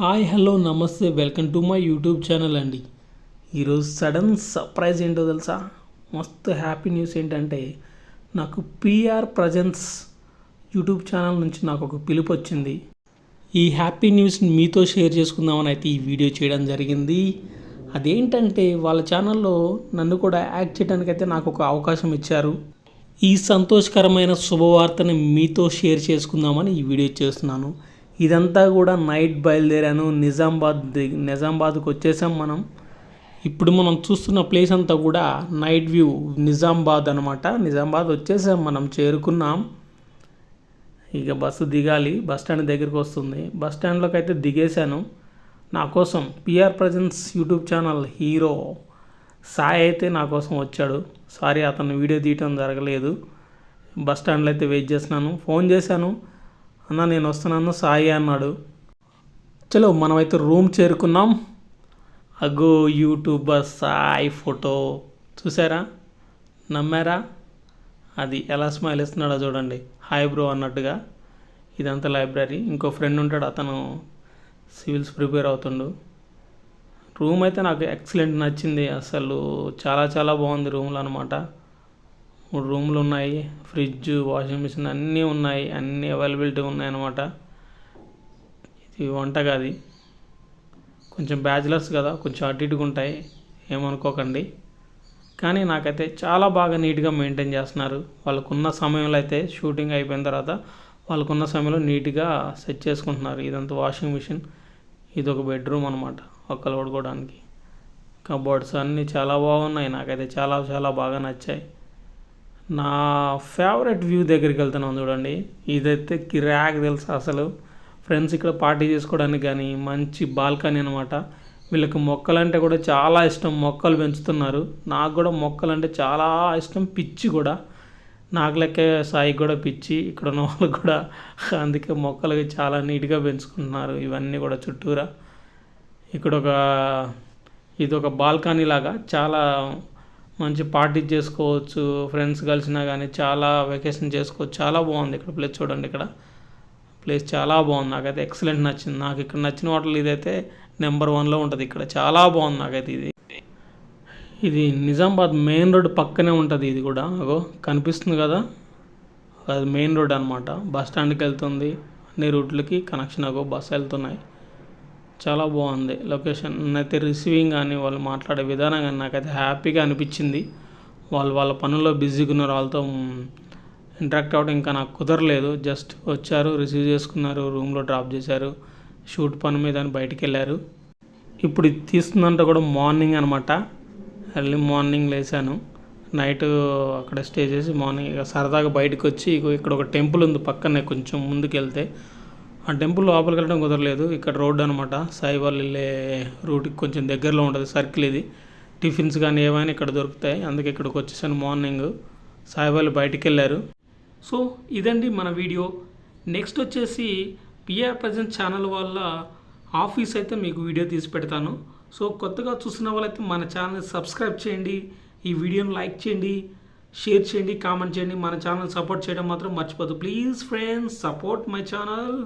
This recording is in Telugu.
Hi hello namaste welcome to my YouTube channel అండి. ఈరోజు సడన్ సర్ప్రైజ్ ఏంటో తెలుసా? మస్తు హ్యాపీ న్యూస్ ఏంటంటే నాకు పిఆర్ ప్రజెన్స్ యూట్యూబ్ ఛానల్ నుంచి నాకు ఒక పిలుపు వచ్చింది. ఈ హ్యాపీ న్యూస్ని మీతో షేర్ చేసుకుందామని అయితే ఈ వీడియో చేయడం జరిగింది. అదేంటంటే వాళ్ళ ఛానల్లో నన్ను కూడా యాక్ట్ చేయడానికి అయితే నాకు ఒక అవకాశం ఇచ్చారు. ఈ సంతోషకరమైన శుభవార్తని మీతో షేర్ చేసుకుందామని ఈ వీడియో చేస్తున్నాను. ఇదంతా కూడా నైట్ బయలుదేరాను. నిజామాబాద్ నిజామాబాద్కు నిజామాబాద్కి వచ్చేసాం మనం. ఇప్పుడు మనం చూస్తున్న ప్లేస్ అంతా కూడా నైట్ వ్యూ నిజామాబాద్ అనమాట నిజామాబాద్ వచ్చేసాం మనం చేరుకున్నాం. ఇక బస్సు దిగాలి బస్ స్టాండ్ దగ్గరికి వస్తుంది. బస్ స్టాండ్లోకి అయితే దిగేశాను. నా కోసం PR presence YouTube channel hero Sai అయితే నా కోసం వచ్చాడు. సారీ అతను వీడియో తీయటం జరగలేదు. బస్ స్టాండ్లో అయితే వెయిట్ చేస్తున్నాను. ఫోన్ చేశాను. అన్న నేను వస్తున్నాను సాయి అన్నాడు. చలో మనమైతే రూమ్ చేరుకున్నాం. అగో యూట్యూబర్ సాయి ఫోటో. చూసారా? నమ్మారా? అది ఎలా స్మైల్ ఇస్తున్నాడో చూడండి. హాయ్ బ్రో అన్నట్టుగా. ఇదంతా లైబ్రరీ. ఇంకో ఫ్రెండ్ ఉంటాడు అతను సివిల్స్ ప్రిపేర్ అవుతుండు. రూమ్ అయితే నాకు ఎక్సలెంట్ నచ్చింది. అసలు చాలా చాలా బాగుంది రూమ్లో అనమాట మూడు రూములు ఉన్నాయి ఫ్రిడ్జ్ వాషింగ్ మిషన్ అన్నీ ఉన్నాయి అన్నీ అవైలబిలిటీ ఉన్నాయి అనమాట ఇది వంటగది. కొంచెం బ్యాచిలర్స్ కదా కొంచెం అటు ఇటుగా ఉంటాయి ఏమనుకోకండి. కానీ నాకైతే చాలా బాగా నీట్గా మెయింటైన్ చేస్తున్నారు. వాళ్ళకున్న సమయంలో అయితే షూటింగ్ అయిపోయిన తర్వాత వాళ్ళకున్న సమయంలో నీట్గా సెట్ చేసుకుంటున్నారు. ఇదంతా వాషింగ్ మిషన్ ఇది ఒక బెడ్రూమ్ అనమాట ఒక్కలు పడుకోవడానికి. కబోర్డ్స్ అన్నీ చాలా బాగున్నాయి నాకైతే చాలా చాలా బాగా నచ్చాయి. నా ఫేవరెట్ వ్యూ దగ్గరికి వెళ్తున్నాం చూడండి. ఇదైతే కిరాక్ తెలుసు అసలు. ఫ్రెండ్స్ ఇక్కడ పార్టీ చేసుకోవడానికి కానీ మంచి బాల్కనీ అనమాట వీళ్ళకి మొక్కలంటే కూడా చాలా ఇష్టం. మొక్కలు పెంచుతున్నారు. నాకు కూడా మొక్కలంటే చాలా ఇష్టం. పిచ్చి కూడా. నాకు లెక్క సాయికి కూడా పిచ్చి. ఇక్కడ ఉన్న వాళ్ళకి కూడా. అందుకే మొక్కలు చాలా నీట్గా పెంచుకుంటున్నారు. ఇవన్నీ కూడా చుట్టూరా. ఇక్కడ ఒక ఇది ఒక బాల్కనీ లాగా చాలా మంచి పార్టీ చేసుకోవచ్చు ఫ్రెండ్స్ కలిసినా కానీ చాలా వెకేషన్ చేసుకోవచ్చు. చాలా బాగుంది ఇక్కడ ప్లేస్ చూడండి ఇక్కడ. ప్లేస్ చాలా బాగుంది. నాకైతే ఎక్సలెంట్ నచ్చింది. నాకు ఇక్కడ నచ్చిన హోటల్ ఇదైతే నెంబర్ వన్లో ఉంటుంది ఇక్కడ. చాలా బాగుంది నాకైతే ఇది. ఇది నిజామాబాద్ మెయిన్ రోడ్ పక్కనే ఉంటుంది ఇది కూడా. అగో కనిపిస్తుంది కదా? అది మెయిన్ రోడ్ అనమాట బస్ స్టాండ్కి వెళ్తుంది. అన్ని రూట్లకి కనెక్షన్ అగో బస్సు వెళ్తున్నాయి. చాలా బాగుంది లొకేషన్. అయితే రిసీవింగ్ కానీ వాళ్ళు మాట్లాడే విధానం కానీ నాకైతే హ్యాపీగా అనిపించింది. వాళ్ళు వాళ్ళ పనుల్లో బిజీగా ఉన్నారు వాళ్ళతో ఇంటరాక్ట్ అవ్వడం ఇంకా నాకు కుదరలేదు. జస్ట్ వచ్చారు రిసీవ్ చేసుకున్నారు రూమ్లో డ్రాప్ చేశారు షూట్ పని మీద అని బయటికి వెళ్ళారు. ఇప్పుడు ఇది తీస్తుందంటే కూడా మార్నింగ్ అనమాట ఎర్లీ మార్నింగ్ లేచాను. నైట్ అక్కడ స్టే చేసి మార్నింగ్ ఇక సరదాగా బయటకు వచ్చి ఇక్కడ ఒక టెంపుల్ ఉంది పక్కనే కొంచెం ముందుకు వెళ్తే ఆ టెంపుల్ లోపలికి వెళ్ళడం కుదరలేదు. ఇక్కడ రోడ్డు అనమాట సాయి వెళ్ళే రూట్కి కొంచెం దగ్గరలో ఉంటుంది సర్కిల్ ఇది. టిఫిన్స్ కానీ ఏమైనా ఇక్కడ దొరుకుతాయి. అందుకే ఇక్కడికి వచ్చేసాను మార్నింగ్ సాయి బయటికి వెళ్ళారు. సో ఇదండి మన వీడియో నెక్స్ట్ వచ్చేసి పిఆర్ ప్రజెంట్ ఛానల్ వాళ్ళ ఆఫీస్ అయితే మీకు వీడియో తీసి పెడతాను. సో కొత్తగా చూసిన వాళ్ళైతే మన ఛానల్ సబ్స్క్రైబ్ చేయండి. ఈ వీడియోని లైక్ చేయండి. షేర్ చేయండి. కామెంట్ చేయండి. మన ఛానల్ సపోర్ట్ చేయడం మాత్రం మర్చిపోదు. Please friends support my channel